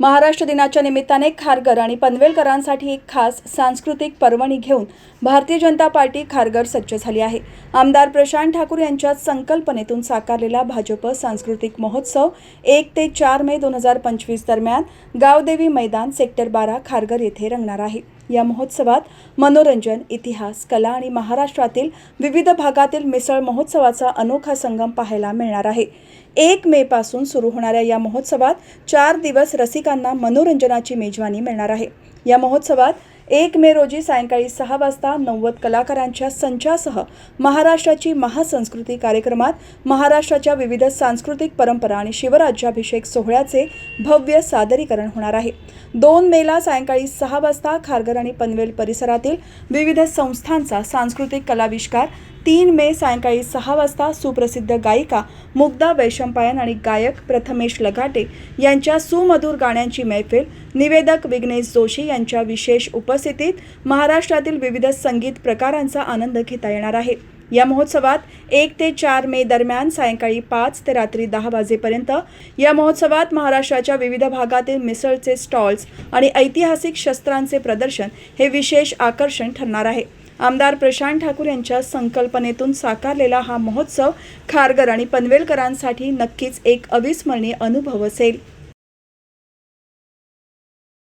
महाराष्ट्र दिनाच्या निमित्ताने खारघर आणि पनवेलकरांसाठी एक खास सांस्कृतिक पर्वणी घेऊन भारतीय जनता पार्टी खारघर सज्ज झाली आहे. आमदार प्रशांत ठाकूर यांच्या संकल्पनेतून साकारलेला भाजप सांस्कृतिक महोत्सव एक ते चार मे दोन हजार पंचवीस दरम्यान गावदेवी मैदान सेक्टर बारा खारघर येथे रंगणार आहे. या महोत्सवात मनोरंजन इतिहास कला आणि महाराष्ट्रातील विविध भागातील मिसळ महोत्सवाचा अनोखा संगम पाहायला मिळणार आहे. एक मे पासून सुरू होणाऱ्या या महोत्सवात चार दिवस रसिकांना मनोरंजनाची मेजवानी मिळणार आहे. या महोत्सवात एक मे रोजी सायंकाळी सहा वाजता नव्वद कलाकारांच्या संचासह महाराष्ट्राची महासंस्कृती कार्यक्रमात महाराष्ट्राच्या विविध सांस्कृतिक परंपरा आणि शिवराज्याभिषेक सोहळ्याचे भव्य सादरीकरण होणार आहे. दोन मेला सायंकाळी सहा वाजता खारघर आणि पनवेल परिसरातील विविध संस्थांचा सांस्कृतिक कलाविष्कार तीन मे सायंकाळी सहा वाजता सुप्रसिद्ध गायिका मुग्धा वैशंपायन आणि गायक प्रथमेश लगाटे यांच्या सुमधुर गाण्यांची मैफिल निवेदक विघ्नेश जोशी यांच्या विशेष उपस्थितीत महाराष्ट्रातील विविध संगीत प्रकारांचा आनंद घेता येणार आहे. या महोत्सवात एक ते चार मे दरम्यान सायंकाळी पाच ते रात्री दहा वाजेपर्यंत या महोत्सवात महाराष्ट्राच्या विविध भागातील मिसळचे स्टॉल्स आणि ऐतिहासिक शस्त्रांचे प्रदर्शन हे विशेष आकर्षण ठरणार आहे. आमदार प्रशांत ठाकूर यांच्या संकल्पनेतून साकारलेला हा महोत्सव खारगर आणि पनवेलकरांसाठी नक्कीच एक अविस्मरणीय अनुभव असेल.